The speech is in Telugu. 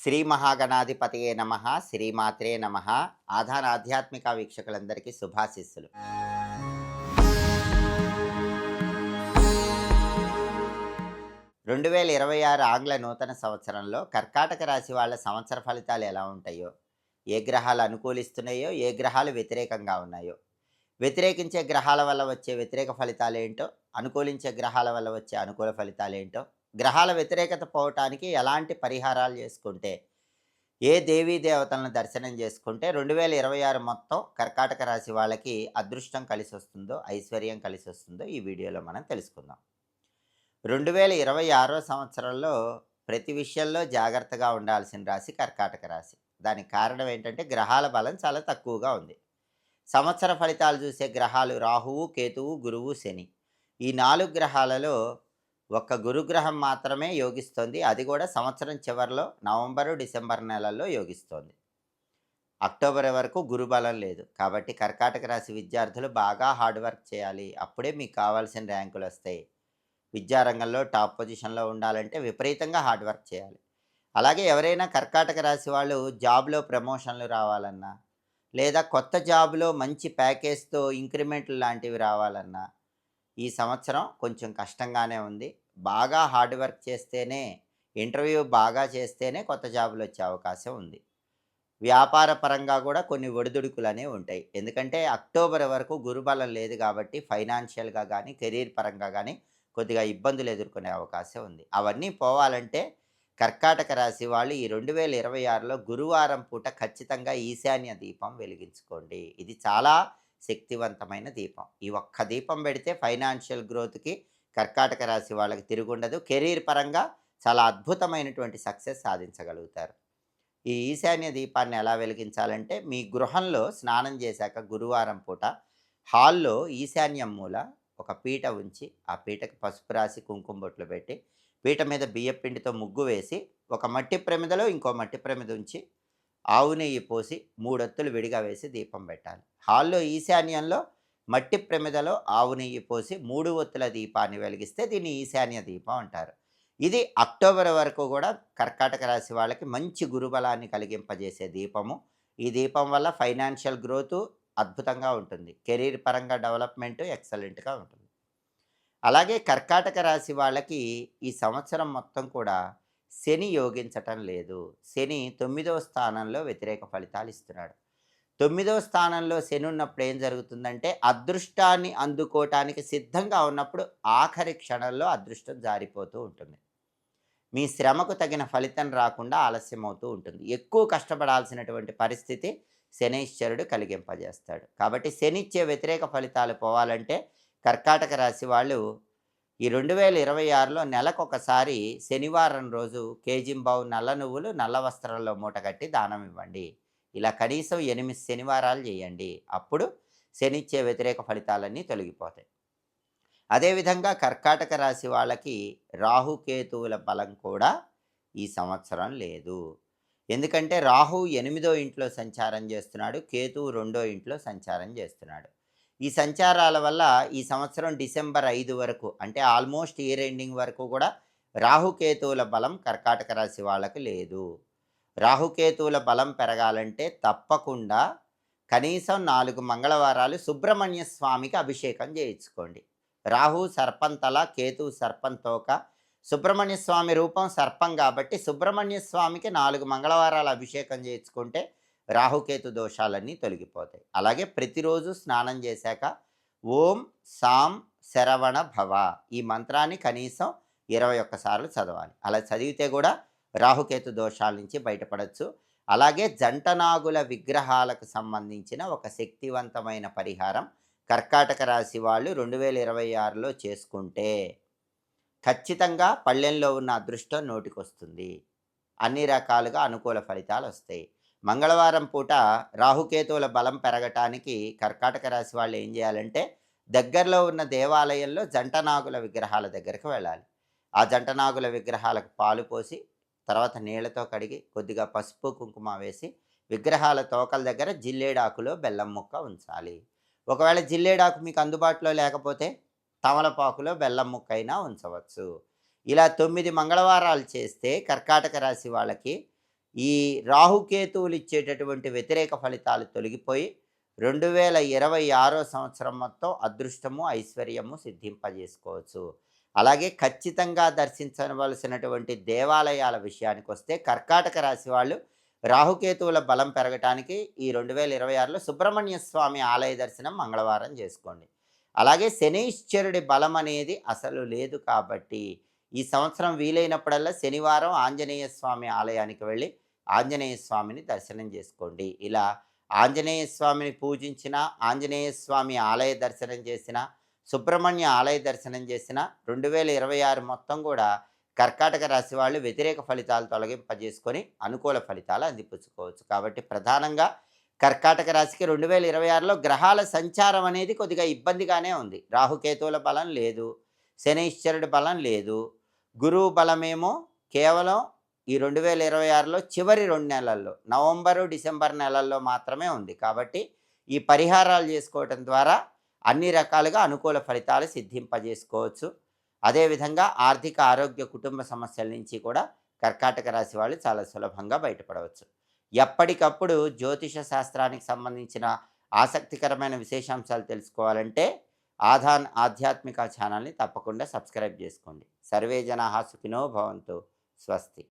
శ్రీ మహాగణాధిపతియే నమ శ్రీమాత్రే నమ. ఆధార ఆధ్యాత్మిక వీక్షకులందరికీ శుభాశిస్సులు. రెండు వేల ఇరవై ఆరు ఆంగ్ల నూతన సంవత్సరంలో కర్కాటక రాశి వాళ్ళ సంవత్సర ఫలితాలు ఎలా ఉంటాయో ఏ గ్రహాలు అనుకూలిస్తున్నాయో ఏ గ్రహాలు వ్యతిరేకంగా ఉన్నాయో వ్యతిరేకించే గ్రహాల వల్ల వచ్చే వ్యతిరేక ఫలితాలు ఏంటో అనుకూలించే గ్రహాల వల్ల వచ్చే అనుకూల ఫలితాలు ఏంటో గ్రహాల వ్యతిరేకత పోవటానికి ఎలాంటి పరిహారాలు చేసుకుంటే ఏ దేవీ దేవతలను దర్శనం చేసుకుంటే రెండు వేల ఇరవై ఆరు మొత్తం కర్కాటక రాశి వాళ్ళకి అదృష్టం కలిసి వస్తుందో ఐశ్వర్యం కలిసి వస్తుందో ఈ వీడియోలో మనం తెలుసుకుందాం. రెండు వేల ఇరవై ఆరో సంవత్సరంలో ప్రతి విషయంలో జాగ్రత్తగా ఉండాల్సిన రాశి కర్కాటక రాశి. దానికి కారణం ఏంటంటే గ్రహాల బలం చాలా తక్కువగా ఉంది. సంవత్సర ఫలితాలు చూసే గ్రహాలు రాహువు కేతువు గురువు శని. ఈ నాలుగు గ్రహాలలో ఒక్క గురుగ్రహం మాత్రమే యోగిస్తోంది. అది కూడా సంవత్సరం చివరిలో నవంబరు డిసెంబర్ నెలల్లో యోగిస్తోంది. అక్టోబర్ వరకు గురుబలం లేదు. కాబట్టి కర్కాటక రాశి విద్యార్థులు బాగా హార్డ్ వర్క్ చేయాలి. అప్పుడే మీకు కావాల్సిన ర్యాంకులు వస్తాయి. విద్యారంగంలో టాప్ పొజిషన్లో ఉండాలంటే విపరీతంగా హార్డ్ వర్క్ చేయాలి. అలాగే ఎవరైనా కర్కాటక రాశి వాళ్ళు జాబ్లో ప్రమోషన్లు రావాలన్నా లేదా కొత్త జాబ్లో మంచి ప్యాకేజ్తో ఇంక్రిమెంట్లు లాంటివి రావాలన్నా ఈ సంవత్సరం కొంచెం కష్టంగానే ఉంది. బాగా హార్డ్ వర్క్ చేస్తేనే ఇంటర్వ్యూ బాగా చేస్తేనే కొత్త జాబులు వచ్చే అవకాశం ఉంది. వ్యాపార పరంగా కూడా కొన్ని ఒడిదుడుకులు అనేవి ఉంటాయి. ఎందుకంటే అక్టోబర్ వరకు గురుబలం లేదు కాబట్టి ఫైనాన్షియల్గా కానీ కెరీర్ పరంగా కానీ కొద్దిగా ఇబ్బందులు ఎదుర్కొనే అవకాశం ఉంది. అవన్నీ పోవాలంటే కర్కాటక రాశి వాళ్ళు ఈ రెండు వేల ఇరవై ఆరులో గురువారం పూట ఖచ్చితంగా ఈశాన్య దీపం వెలిగించుకోండి. ఇది చాలా శక్తివంతమైన దీపం. ఈ ఒక్క దీపం పెడితే ఫైనాన్షియల్ గ్రోత్కి కర్కాటక రాశి వాళ్ళకి తిరుగుండదు. కెరీర్ పరంగా చాలా అద్భుతమైనటువంటి సక్సెస్ సాధించగలుగుతారు. ఈ ఈశాన్య దీపాన్ని ఎలా వెలిగించాలంటే మీ గృహంలో స్నానం చేశాక గురువారం పూట హాల్లో ఈశాన్యం మూల ఒక పీట ఉంచి ఆ పీటకు పసుపు రాసి కుంకుమ బొట్లు పెట్టి పీట మీద బియ్యపిండితో ముగ్గు వేసి ఒక మట్టి ప్రమిదలో ఇంకో మట్టి ప్రమిద ఉంచి ఆవు నెయ్యి పోసి మూడొత్తులు విడిగా వేసి దీపం పెట్టాలి. హాల్లో ఈశాన్యంలో మట్టి ప్రమిదలో ఆవు నెయ్యి పోసి మూడు ఒత్తుల దీపాన్ని వెలిగిస్తే దీన్ని ఈశాన్య దీపం అంటారు. ఇది అక్టోబర్ వరకు కూడా కర్కాటక రాశి వాళ్ళకి మంచి గురుబలాన్ని కలిగింపజేసే దీపము. ఈ దీపం వల్ల ఫైనాన్షియల్ గ్రోత్ అద్భుతంగా ఉంటుంది. కెరీర్ పరంగా డెవలప్మెంట్ ఎక్సలెంట్గా ఉంటుంది. అలాగే కర్కాటక రాశి వాళ్ళకి ఈ సంవత్సరం మొత్తం కూడా శని యోగించటం లేదు. శని తొమ్మిదవ స్థానంలో వ్యతిరేక ఫలితాలు ఇస్తున్నాడు తొమ్మిదవ స్థానంలో శని ఉన్నప్పుడు ఏం జరుగుతుందంటే అదృష్టాన్ని అందుకోవటానికి సిద్ధంగా ఉన్నప్పుడు ఆఖరి క్షణంలో అదృష్టం జారిపోతూ ఉంటుంది. మీ శ్రమకు తగిన ఫలితం రాకుండా ఆలస్యం అవుతూ ఉంటుంది. ఎక్కువ కష్టపడాల్సినటువంటి పరిస్థితి శనీశ్వరుడు కలిగింపజేస్తాడు. కాబట్టి శనిచ్చే వ్యతిరేక ఫలితాలు పోవాలంటే కర్కాటక రాశి వాళ్ళు ఈ రెండు వేల ఇరవై ఆరులో నెలకు ఒకసారి శనివారం రోజు కేజింబావు నల్ల నువ్వులు నల్ల వస్త్రాల్లో మూట కట్టి దానం ఇవ్వండి. ఇలా కనీసం ఎనిమిది శనివారాలు చేయండి. అప్పుడు శనిచ్చే వ్యతిరేక ఫలితాలన్నీ తొలగిపోతాయి. అదేవిధంగా కర్కాటక రాశి వాళ్ళకి రాహుకేతువుల బలం కూడా ఈ సంవత్సరం లేదు. ఎందుకంటే రాహు ఎనిమిదో ఇంట్లో సంచారం చేస్తున్నాడు కేతువు రెండో ఇంట్లో సంచారం చేస్తున్నాడు. ఈ సంచారాల వల్ల ఈ సంవత్సరం డిసెంబర్ ఐదు వరకు అంటే ఆల్మోస్ట్ ఇయర్ ఎండింగ్ వరకు కూడా రాహుకేతువుల బలం కర్కాటక రాశి వాళ్ళకు లేదు. రాహుకేతువుల బలం పెరగాలంటే తప్పకుండా కనీసం నాలుగు మంగళవారాలు సుబ్రహ్మణ్య స్వామికి అభిషేకం చేయించుకోండి. రాహు సర్పంతల కేతు సర్పంతోక సుబ్రహ్మణ్య స్వామి రూపం సర్పం కాబట్టి సుబ్రహ్మణ్య స్వామికి నాలుగు మంగళవారాలు అభిషేకం చేయించుకుంటే రాహుకేతు దోషాలన్నీ తొలగిపోతాయి. అలాగే ప్రతిరోజు స్నానం చేశాక ఓం సాం శరవణ భవ ఈ మంత్రాన్ని కనీసం ఇరవై ఒక్కసార్లు చదవాలి. అలా చదివితే కూడా రాహుకేతు దోషాల నుంచి బయటపడవచ్చు అలాగే జంటనాగుల విగ్రహాలకు సంబంధించిన ఒక శక్తివంతమైన పరిహారం కర్కాటక రాశి వాళ్ళు రెండు వేల ఇరవై ఆరులో చేసుకుంటే ఖచ్చితంగా పళ్ళెంలో ఉన్న అదృష్టం నోటికొస్తుంది. అన్ని రకాలుగా అనుకూల ఫలితాలు వస్తాయి మంగళవారం పూట రాహుకేతువుల బలం పెరగటానికి కర్కాటక రాశి వాళ్ళు ఏం చేయాలంటే దగ్గరలో ఉన్న దేవాలయంలో జంటనాగుల విగ్రహాల దగ్గరికి వెళ్ళాలి. ఆ జంటనాగుల విగ్రహాలకు పాలు పోసి తర్వాత నీళ్ళతో కడిగి కొద్దిగా పసుపు కుంకుమ వేసి విగ్రహాల తోకల దగ్గర జిల్లేడాకులో బెల్లం ముక్క ఉంచాలి. ఒకవేళ జిల్లేడాకు మీకు అందుబాటులో లేకపోతే తమలపాకులో బెల్లం ముక్క అయినా ఉంచవచ్చు. ఇలా తొమ్మిది మంగళవారాలు చేస్తే కర్కాటక రాశి వాళ్ళకి ఈ రాహుకేతువులు ఇచ్చేటటువంటి వ్యతిరేక ఫలితాలు తొలగిపోయి రెండు వేల ఇరవై ఆరో సంవత్సరం మొత్తం అదృష్టము ఐశ్వర్యము సిద్ధింపజేసుకోవచ్చు. అలాగే ఖచ్చితంగా దర్శించవలసినటువంటి దేవాలయాల విషయానికి వస్తే కర్కాటక రాశి వాళ్ళు రాహుకేతువుల బలం పెరగటానికి ఈ రెండు వేల ఇరవై ఆరులో సుబ్రహ్మణ్య స్వామి ఆలయ దర్శనం మంగళవారం చేసుకోండి. అలాగే శనీశ్వరుడి బలం అనేది అసలు లేదు కాబట్టి ఈ సంవత్సరం వీలైనప్పుడల్లా శనివారం ఆంజనేయ స్వామి ఆలయానికి వెళ్ళి ఆంజనేయ స్వామిని దర్శనం చేసుకోండి. ఇలా ఆంజనేయ స్వామిని పూజించిన ఆంజనేయ స్వామి ఆలయ దర్శనం చేసిన సుబ్రహ్మణ్య ఆలయ దర్శనం చేసిన రెండు వేల ఇరవై ఆరు మొత్తం కూడా కర్కాటక రాశి వాళ్ళు వ్యతిరేక ఫలితాలు తొలగింపజేసుకొని అనుకూల ఫలితాలు అందిపుచ్చుకోవచ్చు. కాబట్టి ప్రధానంగా కర్కాటక రాశికి రెండు వేల ఇరవై ఆరులో గ్రహాల సంచారం అనేది కొద్దిగా ఇబ్బందిగానే ఉంది. రాహుకేతువుల బలం లేదు శనీశ్వరుడి బలం లేదు గురువు బలమేమో కేవలం ఈ రెండు వేల ఇరవై ఆరులో చివరి రెండు నెలల్లో నవంబరు డిసెంబర్ నెలల్లో మాత్రమే ఉంది. కాబట్టి ఈ పరిహారాలు చేసుకోవటం ద్వారా అన్ని రకాలుగా అనుకూల ఫలితాలు సిద్ధింపజేసుకోవచ్చు. అదేవిధంగా ఆర్థిక ఆరోగ్య కుటుంబ సమస్యల నుంచి కూడా కర్కాటక రాశి వాళ్ళు చాలా సులభంగా బయటపడవచ్చు. ఎప్పటికప్పుడు జ్యోతిష శాస్త్రానికి సంబంధించిన ఆసక్తికరమైన విశేషాంశాలు తెలుసుకోవాలంటే ఆధాన్ ఆధ్యాత్మిక ఛానల్ని తప్పకుండా సబ్స్క్రైబ్ చేసుకోండి. సర్వే జనా సుఖినో భవంతు. స్వస్తి.